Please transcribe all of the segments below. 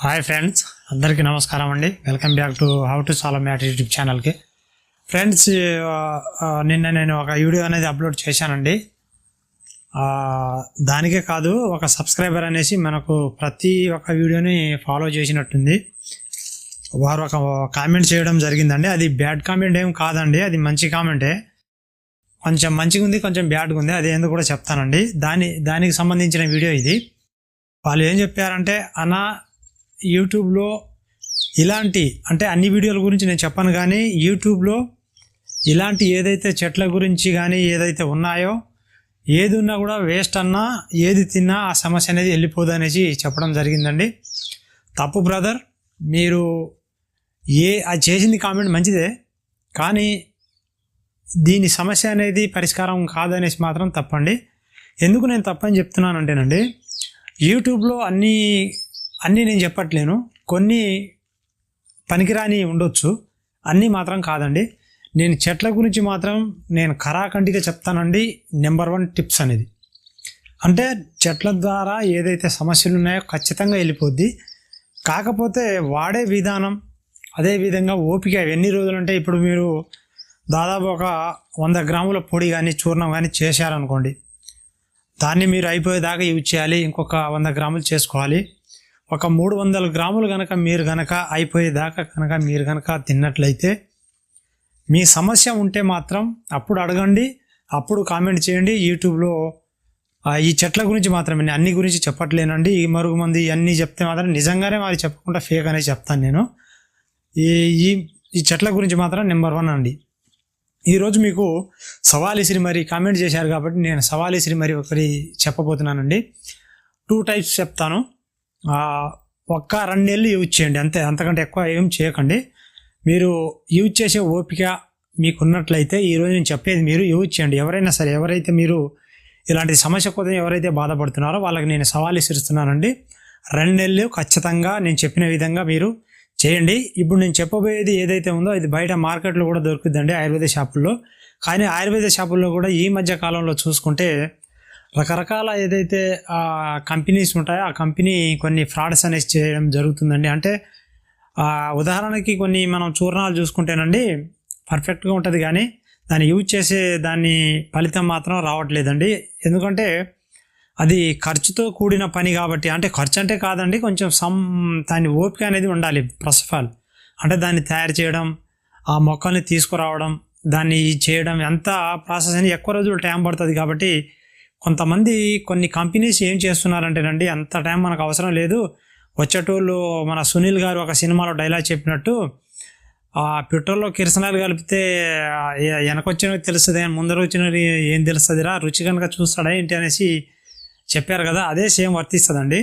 Hi friends అందరికీ నమస్కారం అండి. Welcome back to how to solve mat YouTube ఛానల్కి ఫ్రెండ్స్ నిన్న నేను ఒక వీడియో అనేది అప్లోడ్ చేశానండి. దానికే కాదు ఒక సబ్స్క్రైబర్ అనేసి మనకు ప్రతి ఒక్క వీడియోని ఫాలో చేసినట్టుంది. వారు ఒక కామెంట్ చేయడం జరిగిందండి. అది బ్యాడ్ కామెంట్ ఏం కాదండి. అది మంచి కామెంటే కొంచెం మంచిగా ఉంది కొంచెం బ్యాడ్గా ఉంది అది ఎందుకు కూడా చెప్తానండి. దాని దానికి సంబంధించిన వీడియో ఇది. వాళ్ళు ఏం చెప్పారంటే అనా యూట్యూబ్లో ఇలాంటి అంటే అన్ని వీడియోల గురించి నేను చెప్పను కానీ యూట్యూబ్లో ఇలాంటి ఏదైతే చెట్ల గురించి కానీ ఏదైతే ఉన్నాయో ఏది ఉన్నా కూడా వేస్ట్ అన్నా ఏది తిన్నా ఆ సమస్య అనేది వెళ్ళిపోదు అనేసి చెప్పడం జరిగిందండి. తప్పు బ్రదర్ మీరు ఏ అది చేసింది కామెంట్ మంచిదే కానీ దీని సమస్య అనేది పరిష్కారం కాదనేసి మాత్రం తప్పండి. ఎందుకు నేను తప్పని చెప్తున్నానంటేనండి యూట్యూబ్లో అన్నీ అన్నీ నేను చెప్పట్లేను. కొన్ని పనికిరాని ఉండొచ్చు. అన్నీ మాత్రం కాదండి. నేను చెట్ల గురించి మాత్రం నేను కరాఖండిగా చెప్తానండి. నెంబర్ వన్ టిప్స్ అనేది. అంటే చెట్ల ద్వారా ఏదైతే సమస్యలు ఉన్నాయో ఖచ్చితంగా వెళ్ళిపోద్ది. కాకపోతే వాడే విధానం అదే విధంగా ఓపిక ఎన్ని రోజులు అంటే ఇప్పుడు మీరు దాదాపు ఒక వంద గ్రాముల పొడి కానీ చూర్ణం కానీ చేశారనుకోండి. దాన్ని మీరు అయిపోయేదాకా యూజ్ చేయాలి. ఇంకొక వంద గ్రాములు చేసుకోవాలి. ఒక మూడు వందల గ్రాములు కనుక మీరు కనుక అయిపోయేదాకా కనుక మీరు కనుక తిన్నట్లయితే మీ సమస్య ఉంటే మాత్రం అప్పుడు అడగండి అప్పుడు కామెంట్ చేయండి. యూట్యూబ్లో ఈ చెట్ల గురించి మాత్రమే అన్ని గురించి చెప్పట్లేనండి. ఈ మరుగు మంది అన్నీ చెప్తే మాత్రం నిజంగానే మరి చెప్పకుండా ఫేక్ అనేది చెప్తాను నేను. ఈ ఈ ఈ చెట్ల గురించి మాత్రం నెంబర్ వన్ అండి. ఈరోజు మీకు సవాల్ ఇసిరి మరి కామెంట్ చేశారు కాబట్టి నేను సవాల్ ఇసిరి మరి ఒకటి చెప్పబోతున్నానండి. టూ టైప్స్ చెప్తాను. ఒక్క రెండు నెలలు యూజ్ చేయండి. అంతే అంతకంటే ఎక్కువ ఏం చేయకండి. మీరు యూజ్ చేసే ఓపిక మీకు ఉన్నట్లయితే ఈరోజు నేను చెప్పేది మీరు యూజ్ చేయండి. ఎవరైనా సరే ఎవరైతే మీరు ఇలాంటి సమస్య కోసం ఎవరైతే బాధపడుతున్నారో వాళ్ళకి నేను సవాల్ ఇస్తున్నానండి రెండు నెలలు ఖచ్చితంగా నేను చెప్పిన విధంగా మీరు చేయండి. ఇప్పుడు నేను చెప్పబోయేది ఏదైతే ఉందో ఇది బయట మార్కెట్లో కూడా దొరుకుతుందండి ఆయుర్వేద షాపుల్లో. కానీ ఆయుర్వేద షాపుల్లో కూడా ఈ మధ్య కాలంలో చూసుకుంటే రకరకాల ఏదైతే కంపెనీస్ ఉంటాయో ఆ కంపెనీ కొన్ని ఫ్రాడ్స్ అనేసి చేయడం జరుగుతుందండి. అంటే ఉదాహరణకి కొన్ని మనం చూర్ణాలు చూసుకుంటేనండి పర్ఫెక్ట్గా ఉంటుంది కానీ దాన్ని యూజ్ చేసే దాని ఫలితం మాత్రం రావట్లేదండి. ఎందుకంటే అది ఖర్చుతో కూడిన పని కాబట్టి అంటే ఖర్చు అంటే కాదండి కొంచెం సమ్ దాని ఓపిక అనేది ఉండాలి ఫస్ట్ ఆఫ్ ఆల్. అంటే దాన్ని తయారు చేయడం ఆ మొక్కల్ని తీసుకురావడం దాన్ని చేయడం ఎంత ప్రాసెస్ అని ఎక్కువ రోజులు టైం పడుతుంది కాబట్టి కొంతమంది కొన్ని కంపెనీస్ ఏం చేస్తున్నారంటేనండి అంత టైం మనకు అవసరం లేదు. వచ్చేటోళ్ళు మన సునీల్ గారు ఒక సినిమాలో డైలాగ్ చెప్పినట్టు ఆ పెట్రోల్లో కిరసనాలు కలిపితే వెనకొచ్చిన వెనకొచ్చినవి తెలుస్తుంది కానీ ముందర వచ్చినవి ఏం తెలుస్తుందిరా రుచి కనుక చూస్తాడా ఏంటి అనేసి చెప్పారు కదా అదే సేమ్ వర్తిస్తుందండి.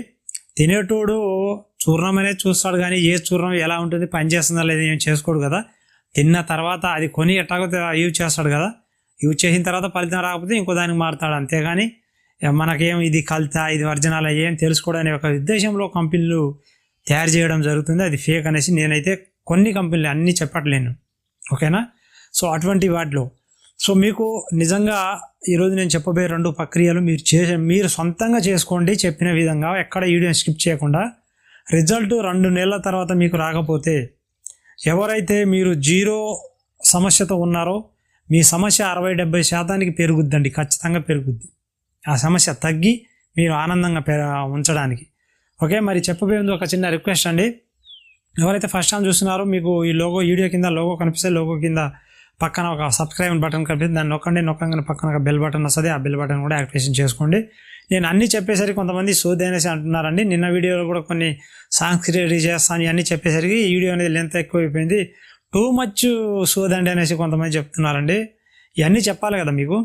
తినేటోడు చూర్ణం అనేది చూస్తాడు కానీ ఏ చూర్ణం ఎలా ఉంటుంది పనిచేస్తుందా లేదా ఏం చేసుకోడు కదా. తిన్న తర్వాత అది కొని ఎట్టాగో యూజ్ చేస్తాడు కదా. యూజ్ చేసిన తర్వాత ఫలితం రాకపోతే ఇంకో దానికి మారుతాడు. అంతేగాని మనకేం ఇది కల్తా ఇది ఒరిజినల్ ఏం తెలుసుకోవడం ఒక ఉద్దేశంలో కంపెనీలు తయారు చేయడం జరుగుతుంది. అది ఫేక్ అనేసి నేనైతే కొన్ని కంపెనీలు అన్నీ చెప్పట్లేను. ఓకేనా? సో అటువంటి వాటిలో. సో మీకు నిజంగా ఈరోజు నేను చెప్పబోయే రెండు ప్రక్రియలు మీరు చేసే మీరు సొంతంగా చేసుకోండి చెప్పిన విధంగా. ఎక్కడ వీడియో స్కిప్ చేయకుండా రిజల్ట్ రెండు నెలల తర్వాత మీకు రాకపోతే ఎవరైతే మీరు జీరో సమస్యతో ఉన్నారో మీ సమస్య అరవై డెబ్బై శాతానికి పెరుగుద్దండి ఖచ్చితంగా పెరుగుద్ది. ఆ సమస్య తగ్గి మీరు ఆనందంగా పే ఉంచడానికి. ఓకే మరి చెప్పబోయేది ఒక చిన్న రిక్వెస్ట్ అండి. ఎవరైతే ఫస్ట్ టైం చూస్తున్నారో మీకు ఈ లోగో వీడియో కింద లోగో కనిపిస్తే లోగో కింద పక్కన ఒక సబ్స్క్రైబ్ బటన్ కనిపిస్తుంది. దాన్ని నొక్కండి. నొక్కగానే పక్కన ఒక బెల్ బటన్ వస్తుంది. ఆ బెల్ బటన్ కూడా యాక్టివేషన్ చేసుకోండి. నేను అన్ని చెప్పేసరికి కొంతమంది సోది అనేసి అంటున్నారండి. నిన్న వీడియోలో కూడా కొన్ని సాంగ్స్ రెడీ చేస్తాను ఇవన్నీ చెప్పేసరికి ఈ వీడియో అనేది లెంత్ ఎక్కువైపోయింది. టూ మచ్ సోదండి అనేసి కొంతమంది చెప్తున్నారండి. ఇవన్నీ చెప్పాలి కదా మీకు.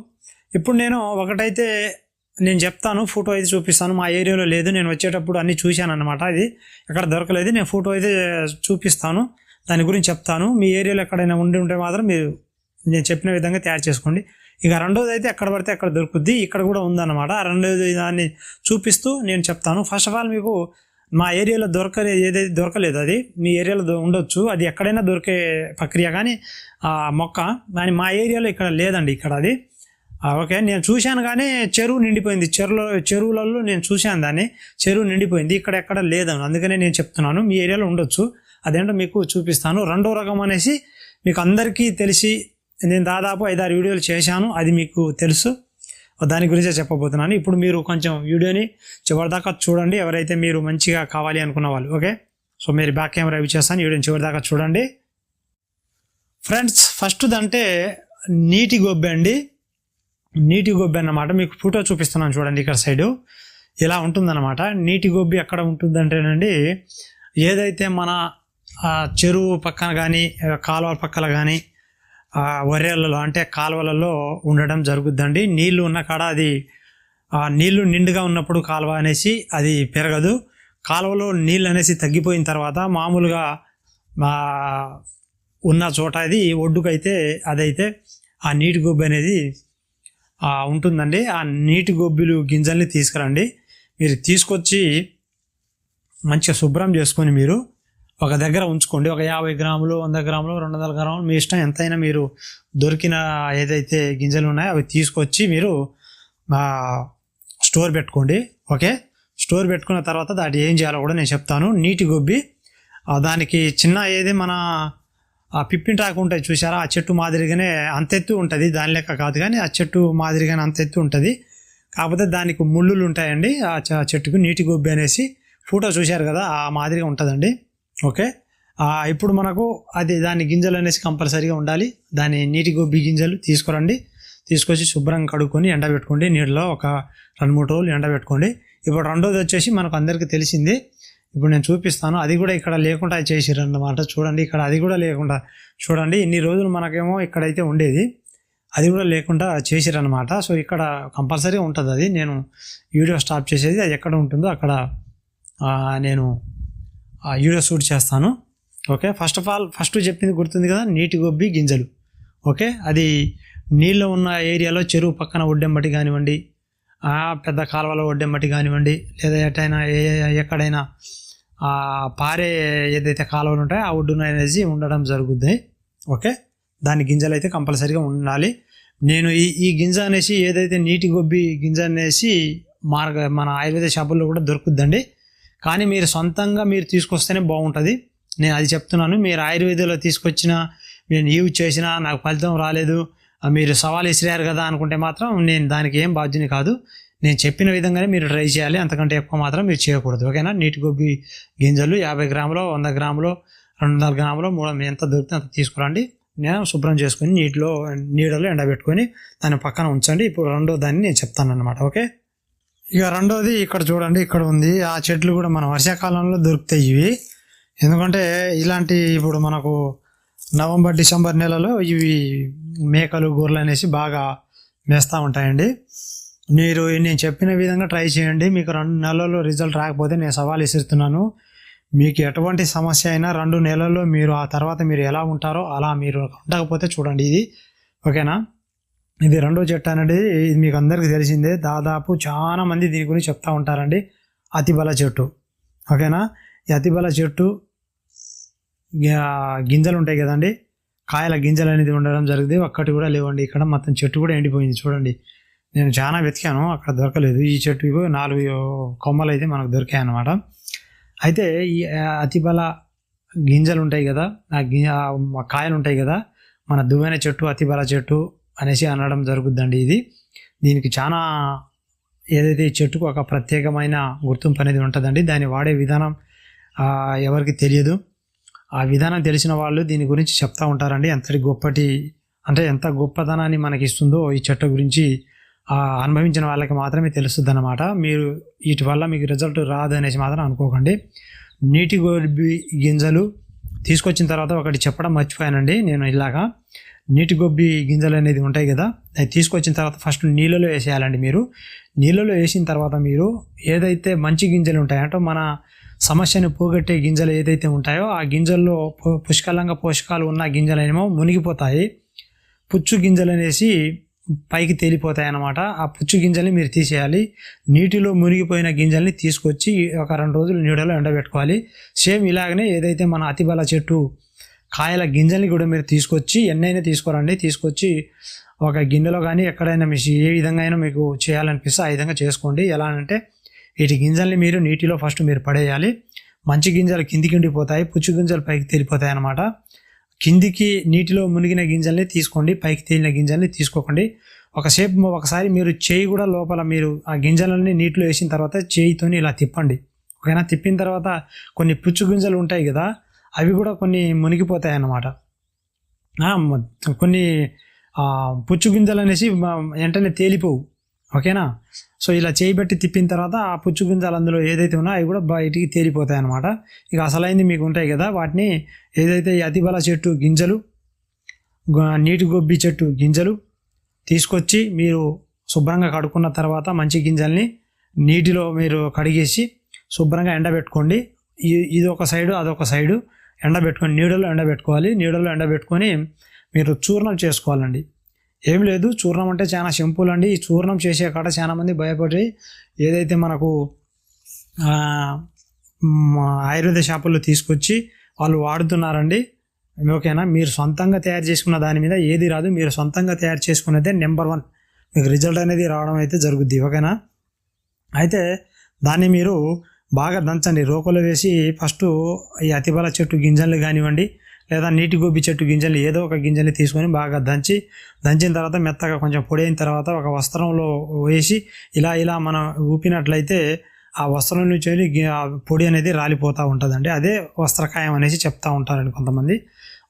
ఇప్పుడు నేను ఒకటైతే నేను చెప్తాను ఫోటో అయితే చూపిస్తాను. మా ఏరియాలో లేదు నేను వచ్చేటప్పుడు అన్ని చూశాను అనమాట అది ఎక్కడ దొరకలేదు నేను ఫోటో అయితే చూపిస్తాను. దాని గురించి చెప్తాను. మీ ఏరియాలో ఎక్కడైనా ఉండి ఉంటే మాత్రం మీరు నేను చెప్పిన విధంగా తయారు చేసుకోండి. ఇక రెండోది అయితే ఎక్కడ పడితే అక్కడ దొరుకుద్ది. ఇక్కడ కూడా ఉందన్నమాట. ఆ రెండోది దాన్ని చూపిస్తూ నేను చెప్తాను. ఫస్ట్ ఆఫ్ ఆల్ మీకు మా ఏరియాలో దొరకలే ఏదైతే దొరకలేదు అది మీ ఏరియాలో ఉండొచ్చు. అది ఎక్కడైనా దొరికే ప్రక్రియ కానీ ఆ మొక్క కానీ మా ఏరియాలో ఇక్కడ లేదండి ఇక్కడ అది. ఓకే నేను చూశాను కానీ చెరువు నిండిపోయింది. చెరువులో చెరువులలో నేను చూశాను దాన్ని. చెరువు నిండిపోయింది. ఇక్కడ ఎక్కడ లేదని అందుకనే నేను చెప్తున్నాను మీ ఏరియాలో ఉండొచ్చు. అదేంటో మీకు చూపిస్తాను. రెండో రకం అనేసి మీకు అందరికీ తెలిసి నేను దాదాపు ఐదారు వీడియోలు చేశాను. అది మీకు తెలుసు. దాని గురించే చెప్పబోతున్నాను. ఇప్పుడు మీరు కొంచెం వీడియోని చివరిదాకా చూడండి. ఎవరైతే మీరు మంచిగా కావాలి అనుకున్న వాళ్ళు ఓకే? సో మీరు బ్యాక్ కెమెరా ఇవి చేస్తాను వీడియోని చివరిదాకా చూడండి. ఫ్రెండ్స్ ఫస్ట్ అంటే నీటి గొబ్బె అండి. నీటి గొబ్బె అన్నమాట. మీకు ఫోటో చూపిస్తున్నాను చూడండి ఇక్కడ సైడు ఇలా ఉంటుందన్నమాట. నీటి గొబ్బి ఎక్కడ ఉంటుందంటేనండి ఏదైతే మన చెరువు పక్కన కానీ కాలువ పక్కన కానీ వరేళ్ళలో అంటే కాలువలలో ఉండడం జరుగుద్దండి. నీళ్ళు ఉన్న కాడ అది నీళ్ళు నిండుగా ఉన్నప్పుడు కాలువ అనేసి అది పెరగదు. కాలువలో నీళ్ళు అనేసి తగ్గిపోయిన తర్వాత మామూలుగా ఉన్న చోట అది ఒడ్డుకైతే అదైతే ఆ నీటి గొబ్బి అనేది ఉంటుందండి. ఆ నీటి గొబ్బిలు గింజల్ని తీసుకురండి. మీరు తీసుకొచ్చి మంచిగా శుభ్రం చేసుకొని మీరు ఒక దగ్గర ఉంచుకోండి. ఒక యాభై గ్రాములు వంద గ్రాములు రెండు వందల గ్రాములు మీ ఇష్టం ఎంతైనా మీరు దొరికిన ఏదైతే గింజలు ఉన్నాయో అవి తీసుకొచ్చి మీరు స్టోర్ పెట్టుకోండి. ఓకే? స్టోర్ పెట్టుకున్న తర్వాత దాటి ఏం చేయాలో కూడా నేను చెప్తాను. నీటి గొబ్బి దానికి చిన్న ఏది మన ఆ పిప్పిన్ రాకు ఉంటుంది చూసారా ఆ చెట్టు మాదిరిగానే అంతెత్తు ఉంటుంది. దాని లెక్క కాదు కానీ ఆ చెట్టు మాదిరిగానే అంతెత్తు ఉంటుంది. కాకపోతే దానికి ముళ్ళులు ఉంటాయండి. ఆ చ- చెట్టుకు నీటి గొబ్బి అనేసి. ఫోటో చూశారు కదా? ఆ మాదిరిగా ఉంటుందండి. ఓకే? ఇప్పుడు మనకు అది దాని గింజలు అనేసి కంపల్సరీగా ఉండాలి. దాని నీటి గోబీ గింజలు తీసుకురండి. తీసుకొచ్చి శుభ్రంగా కడుక్కొని ఎండబెట్టుకోండి నీళ్ళలో ఒక రెండు మూడు రోజులు ఎండబెట్టుకోండి ఇప్పుడు రెండోది వచ్చేసి మనకు అందరికీ తెలిసింది. ఇప్పుడు నేను చూపిస్తాను. అది కూడా ఇక్కడ లేకుండా చేసిర్రు అన్నమాట చూడండి ఇక్కడ అది కూడా లేకుండా. చూడండి ఇన్ని రోజులు మనకేమో ఇక్కడైతే ఉండేది. అది కూడా లేకుండా చేసిరన్నమాట. సో ఇక్కడ కంపల్సరీ ఉంటుంది అది. నేను వీడియో స్టాప్ చేసేది. అది ఎక్కడ ఉంటుందో అక్కడ నేను ఆ వీడియో షూట్ చేస్తాను. Okay? First of all first చెప్పింది గుర్తుంది కదా నీటి గొబ్బి గింజలు. ఓకే? అది నీళ్ళు ఉన్న ఏరియాలో చెరువు పక్కన ఒడ్డెంబటి కానివ్వండి పెద్ద కాలువలో ఒడ్డెంబటి కానివ్వండి లేదా ఎటైనా ఏ- ఎక్కడైనా ఆ పారే ఏదైతే కాలువలు ఉంటాయో ఆ ఒడ్డున అనేది ఉండడం జరుగుద్ది. ఓకే? దాని గింజలు అయితే కంపల్సరీగా ఉండాలి. నేను ఈ ఈ గింజ అనేసి ఏదైతే నీటి గొబ్బి గింజ అనేసి మార్గ మన ఆయుర్వేద షాపుల్లో కూడా దొరుకుద్దండి. కానీ మీరు సొంతంగా మీరు తీసుకొస్తేనే బాగుంటుంది. నేను అది చెప్తున్నాను. మీరు ఆయుర్వేదంలో తీసుకొచ్చిన నేను యూజ్ చేసినా నాకు ఫలితం రాలేదు. మీరు సవాల్ ఇసిరారు కదా అనుకుంటే మాత్రం నేను దానికి ఏం బాధ్యని కాదు. నేను చెప్పిన విధంగానే మీరు ట్రై చేయాలి. అంతకంటే ఎక్కువ మాత్రం మీరు చేయకూడదు. ఓకేనా? నీటి గొబ్బి గింజలు యాభై గ్రాములు వంద గ్రాములు రెండు వందల గ్రాములు మూడు ఎంత దొరికితే అంత తీసుకురండి. నేను శుభ్రం చేసుకొని నీటిలో నీడలో ఎండబెట్టుకొని దాన్ని పక్కన ఉంచండి. ఇప్పుడు రెండో దాన్ని నేను చెప్తాను అనమాట ఓకే? ఇక రెండోది ఇక్కడ చూడండి ఇక్కడ ఉంది. ఆ చెట్లు కూడా మన వర్షాకాలంలో దొరుకుతాయి ఇవి. ఎందుకంటే ఇలాంటి ఇప్పుడు మనకు నవంబర్ డిసెంబర్ నెలలో ఇవి మేకలు గొర్రెలు అనేసి బాగా మేస్తూ ఉంటాయండి. మీరు నేను చెప్పిన విధంగా ట్రై చేయండి. మీకు రెండు నెలల్లో రిజల్ట్ రాకపోతే నేను సవాల్ ఇస్తున్నాను మీకు ఎటువంటి సమస్య అయినా రెండు నెలల్లో మీరు ఆ తర్వాత మీరు ఎలా ఉంటారో అలా మీరు ఉండకపోతే చూడండి ఇది. ఓకేనా? ఇది రెండో చెట్టు అనేది ఇది మీకు అందరికీ తెలిసిందే. దాదాపు చాలా మంది దీని గురించి చెప్తా ఉంటారండి. అతిబల చెట్టు ఓకేనా? ఈ అతిబల చెట్టు గింజలు ఉంటాయి కదండి. కాయల గింజలు అనేది ఉండడం జరిగింది. ఒక్కటి కూడా లేవండి. ఇక్కడ మొత్తం చెట్టు కూడా ఎండిపోయింది. చూడండి. నేను చాలా వెతికాను. అక్కడ దొరకలేదు. ఈ చెట్టు నాలుగు కొమ్మలు అయితే మనకు దొరికాయి అన్నమాట. అయితే ఈ అతిబల గింజలు ఉంటాయి కదా. ఆ గి ఆ కాయలు ఉంటాయి కదా. మన దువ్వెన చెట్టు అతిబల చెట్టు అనేసి అనడం జరుగుద్దండి ఇది. దీనికి చాలా ఏదైతే ఈ చెట్టుకు ఒక ప్రత్యేకమైన గుర్తింపు అనేది ఉంటుందండి దాన్ని వాడే విధానం ఎవరికి తెలియదు. ఆ విధానం తెలిసిన వాళ్ళు దీని గురించి చెప్తా ఉంటారండి. ఎంతటి గొప్పటి అంటే ఎంత గొప్పతనాన్ని మనకి ఇస్తుందో ఈ చెట్టు గురించి అనుభవించిన వాళ్ళకి మాత్రమే తెలుస్తుంది అనమాట మీరు వీటి వల్ల మీకు రిజల్ట్ రాదు అనేసి మాత్రం అనుకోకండి. నీటి గొబ్బి గింజలు తీసుకొచ్చిన తర్వాత ఒకటి చెప్పడం మర్చిపోయానండి నేను ఇలాగా. నీటి గొబ్బి గింజలు అనేది ఉంటాయి కదా అది తీసుకొచ్చిన తర్వాత ఫస్ట్ నీళ్ళలో వేసేయాలండి మీరు. నీళ్ళలో వేసిన తర్వాత మీరు ఏదైతే మంచి గింజలు ఉంటాయో అంటే మన సమస్యను పోగొట్టే గింజలు ఏదైతే ఉంటాయో ఆ గింజల్లో పుష్కలంగా పోషకాలు ఉన్న గింజలేమో మునిగిపోతాయి. పుచ్చు గింజలు అనేసి పైకి తేలిపోతాయి అన్నమాట ఆ పుచ్చు గింజల్ని మీరు తీసేయాలి. నీటిలో మునిగిపోయిన గింజల్ని తీసుకొచ్చి ఒక రెండు రోజులు నీడలో ఎండబెట్టుకోవాలి. సేమ్ ఇలాగనే ఏదైతే మన అతిబల చెట్టు కాయల గింజల్ని కూడా మీరు తీసుకొచ్చి ఎన్నైనా తీసుకోరండి. తీసుకొచ్చి ఒక గిన్నెలో కానీ ఎక్కడైనా మీ ఏ విధంగా అయినా మీకు చేయాలనిపిస్తే ఆ విధంగా చేసుకోండి. ఎలా అంటే వీటి గింజల్ని మీరు నీటిలో ఫస్ట్ మీరు పడేయాలి. మంచి గింజలు కిందికి ఉండిపోతాయి పుచ్చు గింజలు పైకి తేలిపోతాయి అన్నమాట. కిందికి నీటిలో మునిగిన గింజల్ని తీసుకోండి పైకి తేలిన గింజల్ని తీసుకోకండి. ఒకసేపు ఒకసారి మీరు చేయి కూడా లోపల మీరు ఆ గింజలన్నీ నీటిలో వేసిన తర్వాత చేయితోని ఇలా తిప్పండి. ఓకేనా? తిప్పిన తర్వాత కొన్ని పుచ్చు గింజలు ఉంటాయి కదా అవి కూడా కొన్ని మునిగిపోతాయి అన్నమాట కొన్ని పుచ్చు గింజలు అనేసి వెంటనే తేలిపోవు. ఓకేనా? సో ఇలా చేయి పెట్టి తిప్పిన తర్వాత ఆ పుచ్చు గింజలు అందులో ఏదైతే ఉన్నా అవి కూడా బయటికి తేలిపోతాయి అనమాట ఇక అసలైంది మీకు ఉంటాయి కదా వాటిని ఏదైతే అతిబల చెట్టు గింజలు నీటి గొబ్బి చెట్టు గింజలు తీసుకొచ్చి మీరు శుభ్రంగా కడుక్కున్న తర్వాత మంచి గింజల్ని నీటిలో మీరు కడిగేసి శుభ్రంగా ఎండబెట్టుకోండి. ఇది ఒక సైడు అదొక సైడు. ఎండబెట్టుకొని నీడలో ఎండబెట్టుకోవాలి. నీడలో ఎండబెట్టుకొని మీరు చూర్ణం చేసుకోవాలండి. ఏం లేదు చూర్ణం అంటే చాలా సింపుల్ అండి. ఈ చూర్ణం చేసే కాడ చాలా మంది భయపడి ఏదైతే మనకు ఆయుర్వేద షాపుల్లో తీసుకొచ్చి వాళ్ళు వాడుతున్నారండి. ఓకేనా? మీరు సొంతంగా తయారు చేసుకున్న దాని మీద ఏది రాదు. మీరు సొంతంగా తయారు చేసుకున్నదే నెంబర్ వన్. మీకు రిజల్ట్ అనేది రావడం అయితే జరుగుద్ది. ఓకేనా? అయితే దాన్ని మీరు బాగా దంచండి. రోకలు వేసి ఫస్ట్ ఈ అతిబల చెట్టు గింజలు కానివ్వండి లేదా నీటి గోబి చెట్టు గింజలు ఏదో ఒక గింజల్ని తీసుకొని బాగా దంచి దంచిన తర్వాత మెత్తగా కొంచెం పొడి అయిన తర్వాత ఒక వస్త్రంలో వేసి ఇలా ఇలా మనం ఊపినట్లయితే ఆ వస్త్రం నుంచి ఆ పొడి అనేది రాలిపోతూ ఉంటుందండి. అదే వస్త్రకాయం అనేసి చెప్తూ ఉంటారండి కొంతమంది.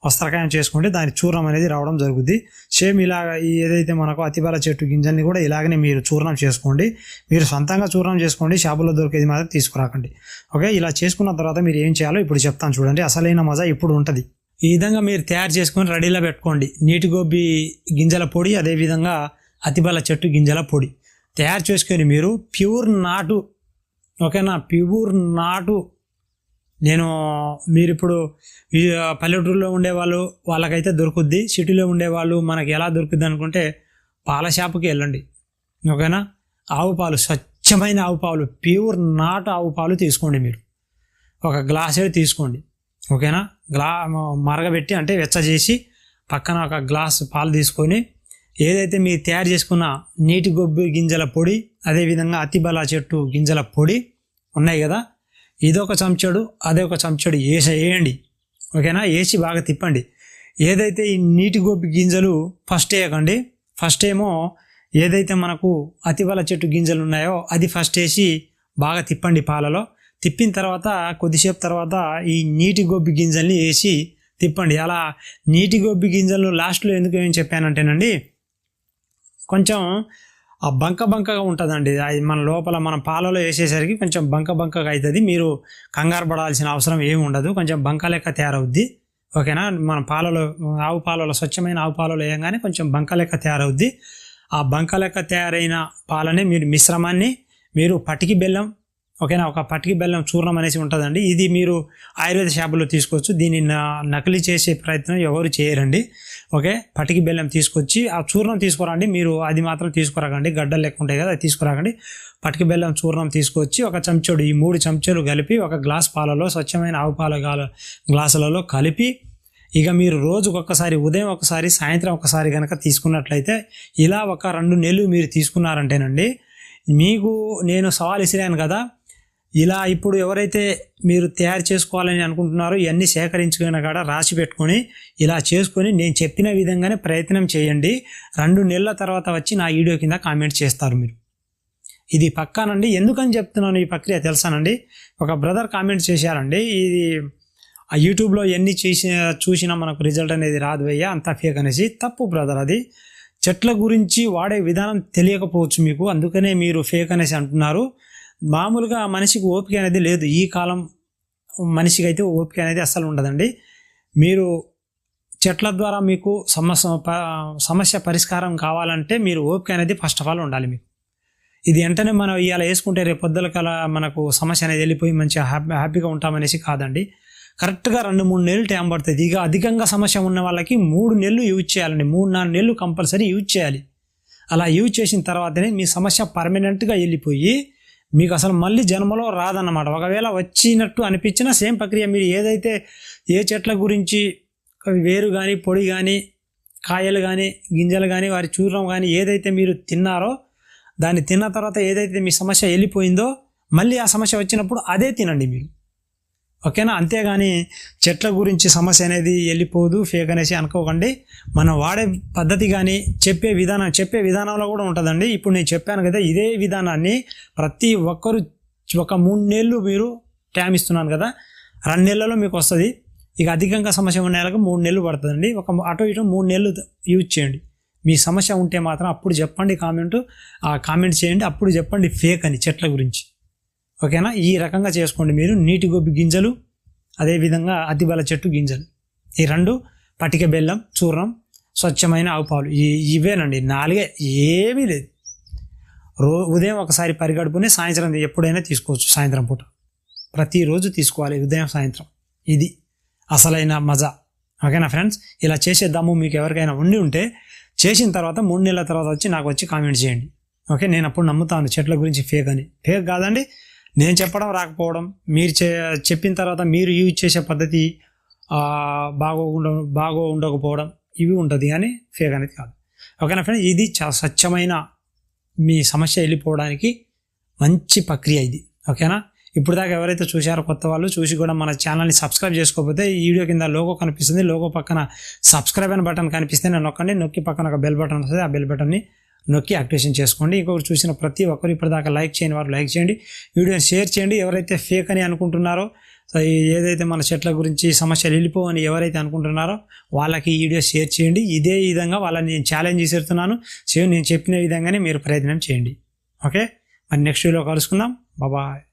వస్త్రకాయం చేసుకుంటే దాని చూర్ణం అనేది రావడం జరుగుద్ది. సేమ్ ఇలాగ ఏదైతే మనకు అతిబల చెట్టు గింజల్ని కూడా ఇలాగనే మీరు చూర్ణం చేసుకోండి. మీరు సొంతంగా చూర్ణం చేసుకోండి. షాపులో దొరికేది మాత్రం తీసుకురాకండి. ఓకే? ఇలా చేసుకున్న తర్వాత మీరు ఏం చేయాలో ఇప్పుడు చెప్తాను చూడండి. అసలైన మజా ఇప్పుడు ఉంటుంది. ఈ విధంగా మీరు తయారు చేసుకొని రెడీలో పెట్టుకోండి. నీటి గోబి గింజల పొడి అదేవిధంగా అతిబల చెట్టు గింజల పొడి. తయారు చేసుకొని మీరు ప్యూర్ నాటు ఓకేనా? ప్యూర్ నాటు నేను మీరు ఇప్పుడు పల్లెటూరులో ఉండేవాళ్ళు వాళ్ళకైతే దొరుకుద్ది సిటీలో ఉండేవాళ్ళు మనకి ఎలా దొరుకుద్ది అనుకుంటే పాల షాపుకి వెళ్ళండి. ఓకేనా? ఆవు పాలు స్వచ్ఛమైన ఆవు పాలు ప్యూర్ నాటు ఆవు పాలు తీసుకోండి మీరు. ఒక గ్లాసేడు తీసుకోండి. ఓకేనా? గ్లా మరగబెట్టి అంటే వెచ్చ చేసి పక్కన ఒక గ్లాస్ పాలు తీసుకొని ఏదైతే మీరు తయారు చేసుకున్న నీటి గొబ్బి గింజల పొడి అదేవిధంగా అతిబల చెట్టు గింజల పొడి ఉన్నాయి కదా? ఇదొక చెంచాడు అదే ఒక చెంచాడు వేసి వేయండి ఓకేనా? వేసి బాగా తిప్పండి. ఏదైతే ఈ నీటి గోపి గింజలు ఫస్ట్ వేయకండి ఫస్ట్ ఏమో ఏదైతే మనకు అతివల చెట్టు గింజలు ఉన్నాయో అది ఫస్ట్ వేసి బాగా తిప్పండి పాలలో. తిప్పిన తర్వాత కొద్దిసేపు తర్వాత ఈ నీటి గోబి గింజల్ని వేసి తిప్పండి. అలా నీటి గోబి గింజలు లాస్ట్లో ఎందుకు ఏం చెప్పానంటేనండి కొంచెం ఆ బంక బంకగా ఉంటుందండి. అది మన లోపల మనం పాలలో వేసేసరికి కొంచెం బంక బంకగా అవుతుంది మీరు కంగారు పడాల్సిన అవసరం ఏమి ఉండదు. కొంచెం బంక లెక్క తయారవుద్ది. ఓకేనా? మన పాలలో ఆవు పాలలో స్వచ్ఛమైన ఆవు పాలలో వేయంగానే కొంచెం బంక లెక్క తయారవుద్ది. ఆ బంక లెక్క తయారైన పాలని మీరు మిశ్రమాన్ని మీరు పటికి బెల్లం ఓకేనా? ఒక పటికి బెల్లం చూర్ణం అనేసి ఉంటుందండి. ఇది మీరు ఆయుర్వేద షాపులో తీసుకోవచ్చు. దీన్ని నకిలీ చేసే ప్రయత్నం ఎవరు చేయరండి. ఓకే? పటికి బెల్లం తీసుకొచ్చి ఆ చూర్ణం తీసుకురండి. మీరు అది మాత్రం తీసుకురాకండి. గడ్డలు లెక్క ఉంటాయి కదా అది తీసుకురాకండి. పటికి బెల్లం చూర్ణం తీసుకొచ్చి ఒక చెంచాడు ఈ మూడు చెంచాలు కలిపి ఒక గ్లాస్ పాలలో స్వచ్ఛమైన ఆవు పాల గాల- గ్లాసులలో కలిపి ఇక మీరు రోజుకు ఒక్కసారి ఉదయం ఒకసారి సాయంత్రం ఒకసారి కనుక తీసుకున్నట్లయితే ఇలా ఒక రెండు నెలలు మీరు తీసుకున్నారంటేనండి మీకు నేను సవాల్ ఇసిరాను కదా ఇలా ఇప్పుడు ఎవరైతే మీరు తయారు చేసుకోవాలని అనుకుంటున్నారో ఇవన్నీ సేకరించుకున్న కాడ రాసి పెట్టుకొని ఇలా చేసుకొని నేను చెప్పిన విధంగానే ప్రయత్నం చేయండి. రెండు నెలల తర్వాత వచ్చి నా వీడియో కింద కామెంట్ చేస్తారు మీరు. ఇది పక్కానండి. ఎందుకని చెప్తున్నాను ఈ ప్రక్రియ తెలుసానండి? ఒక బ్రదర్ కామెంట్ చేశారండి ఇది ఆ యూట్యూబ్లో ఎన్ని చూసి చూసినా మనకు రిజల్ట్ అనేది రాదు అయ్యా అంత ఫేక్ అనేసి. తప్పు బ్రదర్ అది. చెట్ల గురించి వాడే విధానం తెలియకపోవచ్చు మీకు అందుకనే మీరు ఫేక్ అనేసి అంటున్నారు. మామూలుగా మనిషికి ఓపిక అనేది లేదు. ఈ కాలం మనిషికి అయితే ఓపిక అనేది అస్సలు ఉండదండి. మీరు చెట్ల ద్వారా మీకు సమస్య సమస్య పరిష్కారం కావాలంటే మీరు ఓపిక అనేది ఫస్ట్ ఆఫ్ ఆల్ ఉండాలి మీకు. ఇది వెంటనే మనం ఇవాళ వేసుకుంటే రేపు పొద్దులకల మనకు సమస్య అనేది వెళ్ళిపోయి మంచిగా హ్యాపీ హ్యాపీగా ఉంటామనేసి కాదండి. కరెక్ట్గా రెండు మూడు నెలలు టైం పడుతుంది. ఇక అధికంగా సమస్య ఉన్న వాళ్ళకి మూడు నెలలు యూజ్ చేయాలండి. మూడు నాలుగు నెలలు కంపల్సరీ యూజ్ చేయాలి. అలా యూజ్ చేసిన తర్వాతనే మీ సమస్య పర్మనెంట్గా వెళ్ళిపోయి మీకు అసలు మళ్ళీ జన్మలో రాదన్నమాట. ఒకవేళ వచ్చినట్టు అనిపించిన సేమ్ ప్రక్రియ మీరు ఏదైతే ఏ చెట్ల గురించి వేరు కానీ పొడి కానీ కాయలు కానీ గింజలు కానీ వారి చూర్ణం కానీ ఏదైతే మీరు తిన్నారో దాన్ని తిన్న తర్వాత ఏదైతే మీ సమస్య వెళ్ళిపోయిందో మళ్ళీ ఆ సమస్య వచ్చినప్పుడు అదే తినండి మీరు. ఓకేనా? అంతేగాని చెట్ల గురించి సమస్య అనేది వెళ్ళిపోదు ఫేక్ అనేసి అనుకోకండి. మనం వాడే పద్ధతి కానీ చెప్పే విధానం చెప్పే విధానంలో కూడా ఉంటుందండి. ఇప్పుడు నేను చెప్పాను కదా ఇదే విధానాన్ని ప్రతి ఒక్కరు ఒక మూడు నెలలు మీరు టైం ఇస్తున్నాను కదా రెండు నెలల్లో మీకు వస్తుంది. ఇక అధికంగా సమస్య ఉన్న నెలకు మూడు నెలలు పడుతుందండి. ఒక అటు ఇటు మూడు నెలలు యూజ్ చేయండి. మీ సమస్య ఉంటే మాత్రం అప్పుడు చెప్పండి కామెంట్ ఆ కామెంట్ చేయండి అప్పుడు చెప్పండి ఫేక్ అని చెట్ల గురించి. ఓకేనా? ఈ రకంగా చేసుకోండి మీరు. నీటి గోబి గింజలు అదేవిధంగా అతిబల చెట్టు గింజలు. ఈ రెండు పటిక బెల్లం చూర్ణం స్వచ్ఛమైన ఆవు పాలు. ఈ ఇవేనండి నాలుగే. ఏమీ లేదు. రో ఉదయం ఒకసారి పరిగడుపునే సాయంత్రం ఎప్పుడైనా తీసుకోవచ్చు సాయంత్రం పూట. ప్రతిరోజు తీసుకోవాలి ఉదయం సాయంత్రం. ఇది అసలైన మజా. ఓకేనా ఫ్రెండ్స్? ఇలా చేసేద్దాము. మీకు ఎవరికైనా ఉండి ఉంటే చేసిన తర్వాత మూడు నెలల తర్వాత వచ్చి నాకు వచ్చి కామెంట్ చేయండి. ఓకే? నేను అప్పుడు నమ్ముతాను చెట్ల గురించి ఫేక్ అని. ఫేక్ కాదండి. నేను చెప్పడం రాకపోవడం మీరు చే చెప్పిన తర్వాత మీరు యూజ్ చేసే పద్ధతి ఆ, బాగో ఉండ బాగో ఉండకపోవడం ఇవి ఉంటుంది కానీ ఫేక్ అనేది కాదు. ఓకేనా ఫ్రెండ్స్? ఇది స్వచ్ఛమైన మీ సమస్య వెళ్ళిపోవడానికి మంచి ప్రక్రియ ఇది. ఓకేనా? ఇప్పుడు దాకా ఎవరైతే చూశారో కొత్త వాళ్ళు చూసి కూడా మన ఛానల్ని సబ్స్క్రైబ్ చేసుకోకపోతే ఈ వీడియో కింద లోగో కనిపిస్తుంది. లోగో పక్కన సబ్స్క్రైబ్ అనే బటన్ కనిపిస్తే నేను నొక్కండి. నొక్కి పక్కన ఒక బెల్ బటన్ వస్తుంది. ఆ బెల్ బటన్ని నొక్కి యాక్టివేషన్ చేసుకోండి. ఇంకొకటి చూసిన ప్రతి ఒక్కరు ఇప్పటిదాకా లైక్ చేయని వారు లైక్ చేయండి. వీడియోని షేర్ చేయండి. ఎవరైతే ఫేక్ అని అనుకుంటున్నారో సో ఏదైతే మన చెట్ల గురించి సమస్యలు వెళ్ళిపోవని ఎవరైతే అనుకుంటున్నారో వాళ్ళకి ఈ వీడియో షేర్ చేయండి. ఇదే విధంగా వాళ్ళని నేను ఛాలెంజ్ చేసేస్తున్నాను. సేమ్ నేను చెప్పిన విధంగానే మీరు ప్రయత్నం చేయండి. ఓకే? మరి నెక్స్ట్ వీడియో కలుసుకుందాం. బాబాయ్